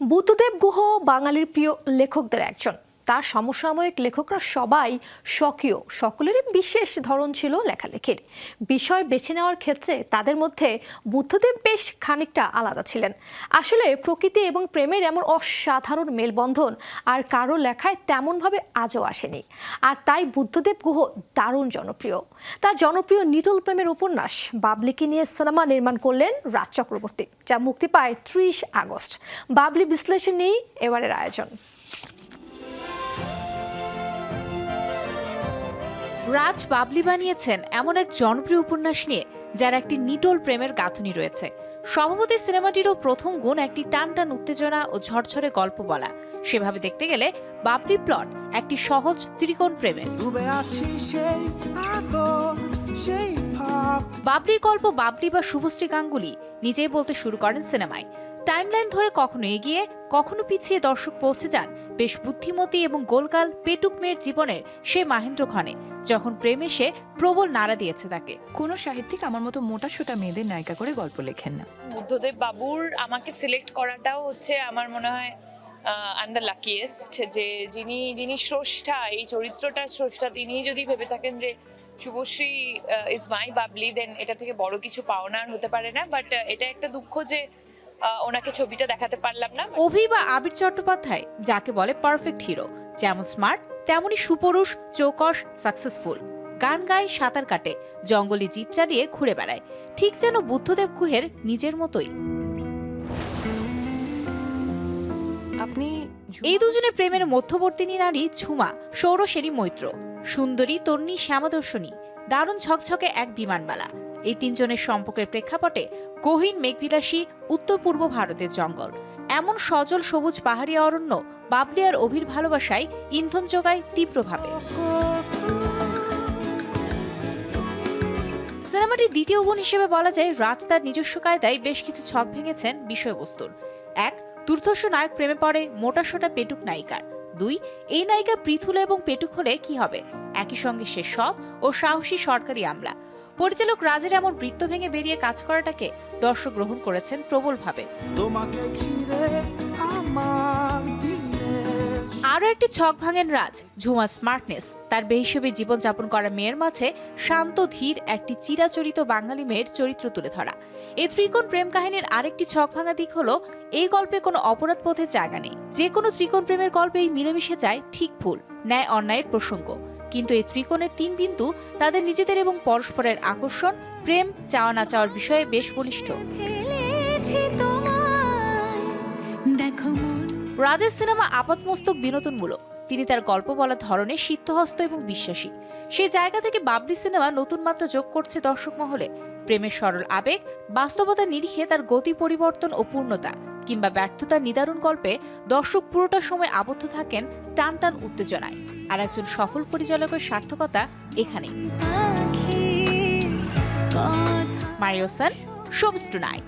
বুদ্ধদেব গুহ বাঙালির প্রিয় লেখকদের একজন। তার সমসাময়িক লেখকরা সবাই স্বকীয়। সকলেরই বিশেষ ধরন ছিল লেখালেখির। বিষয় বেছে নেওয়ার ক্ষেত্রে তাদের মধ্যে বুদ্ধদেব বেশ খানিকটা আলাদা ছিলেন। আসলে প্রকৃতি এবং প্রেমের এমন অসাধারণ মেলবন্ধন আর কারও লেখায় তেমনভাবে আজও আসেনি। আর তাই বুদ্ধদেব গুহ দারুণ জনপ্রিয়। তার জনপ্রিয় নিটল প্রেমের উপন্যাস বাবলিকে নিয়ে সিনেমা নির্মাণ করলেন রাজ চক্রবর্তী, যা মুক্তি পায় ত্রিশ আগস্ট। বাবলি বিশ্লেষণ নিয়েই এবারের আয়োজন। রাজ বাবলি বানিয়েছেন এমন এক জনপ্রিয় উপন্যাস নিয়ে যার একটি নিটোল প্রেমের গাঁথনি রয়েছে। সম্ভবত এই সিনেমাটিরও প্রথম গুণ একটি টানটান উত্তেজনা ও ঝরঝরে গল্প বলা। সেভাবে দেখতে গেলে বাবলি প্লট একটি সহজ ত্রিকোণ প্রেমের বাবলির গল্প বাবলি বা শুভশ্রী গাঙ্গুলি নিজেই বলতে শুরু করেন সিনেমায়। টাইমলাইন ধরে কখনো এগিয়ে কখনো পিছিয়ে দর্শক পৌঁছে যান। বেশ বুদ্ধিমতী এবং গোলকাল পেটুক মেয়ের জীবনের সে মাহেন্দ্র ক্ষণে যখন প্রেমে সে প্রবল নাড়া দিয়েছে তাকে। কোনো সাহিত্যিক আমার মতো মোটা সোটা মেয়েদের নায়িকা করে গল্প লেখেন না। বুদ্ধদেব বাবুর আমাকে সিলেক্ট করাটাও হচ্ছে আমার মনে হয় আই এম দ্য লাকিয়েস্ট যে যিনি যিনি স্রষ্টা এই চরিত্রটার স্রষ্টা তিনি যদি ভেবে থাকেন যে Subhashree is my Babli then এটা থেকে বড় কিছু পাওনা আর হতে পারে না। বাট এটা একটা দুঃখ যে ওনাকে ছবিটা দেখাতে পারলাম না। অভি বা আবির চট্টোপাধ্যায় যাকে বলে পারফেক্ট হিরো যেমন স্মার্ট তেমনই সুপুরুষ চৌকস সাকসেসফুল গান গায় সাঁতার কাটে জঙ্গলে জিপ চালিয়ে ঘুরে বেড়ায়। ঠিক যেন বুদ্ধদেব গুহের নিজের মতোই। আপনি এই দুজনের প্রেমের মধ্যবর্তী নারী ঝুমা সৌরসেনী মৈত্র। সুন্দরী তন্নি শ্যামাদর্শনী। দারুণ ঝকঝকে এক বিমানবালা। এই তিনজনের সম্পর্কের প্রেক্ষাপটে গহীন মেঘবিলাসী উত্তর পূর্ব ভারতের জঙ্গল। এমন সজল সবুজ পাহাড়ি অরণ্য বাবলি আর অভির ভালোবাসায় ইন্ধন যোগায় তীব্রভাবে সিনেমাটির দ্বিতীয় গুণ হিসেবে বলা যায়, রাজ তার নিজস্ব কায়দায় বেশ কিছু ছক ভেঙেছেন বিষয়বস্তুর। এক, দুর্ধর্ষ নায়ক প্রেমে পড়ে মোটাসোটা পেটুক নায়িকার। দুই, এই নায়িকা পৃথুলা এবং পেটুক হলে কি হবে? একই সঙ্গে সে সৎ ও সাহসী সরকারি আমলা। পরিচালক রাজের এমন বৃত্ত ভেঙে বেরিয়ে কাজ করাটাকে দর্শক গ্রহণ করেছেন প্রবলভাবে। তোমাকে ঘিরে আমার আরও একটি ছক ভাঙেন রাজ ঝুমা স্মার্টনেস। তার বেহিসেবে জীবনযাপন করা মেয়ের মাঝে শান্ত ধীর একটি চিরাচরিত বাঙালি মেয়ের চরিত্র তুলে ধরা। এই ত্রিকোণ প্রেম কাহিনীর আরেকটি ছক ভাঙা দিক হলো এই গল্পে কোনো অপরাধ পথে জায়গা নেই। যে কোনো ত্রিকোণ প্রেমের গল্পেই মিলেমিশে যায় ঠিক ভুল ন্যায় অন্যায়ের প্রসঙ্গ। কিন্তু এই ত্রিকোণের তিন বিন্দু তাদের নিজেদের এবং পরস্পরের আকর্ষণ প্রেম চাওয়া না চাওয়ার বিষয়ে বেশ বলিষ্ঠ। রাজের সিনেমা আপাতমস্তক বিনোদনমূলক। তিনি তার গল্প বলার ধরনে সিদ্ধহস্ত এবং বিশ্বাসী। সেই জায়গা থেকে বাবলি সিনেমা নতুন মাত্রা যোগ করছে দর্শক মহলে। প্রেমের সরল আবেগ বাস্তবতার নিরিখে তার গতি পরিবর্তন ও পূর্ণতা কিংবা ব্যর্থতার নিদারুণ গল্পে দর্শক পুরোটা সময় আবদ্ধ থাকেন টান টান উত্তেজনায়। আর একজন সফল পরিচালকের সার্থকতা এখানেই। মারিওসান শোভস টু নাইট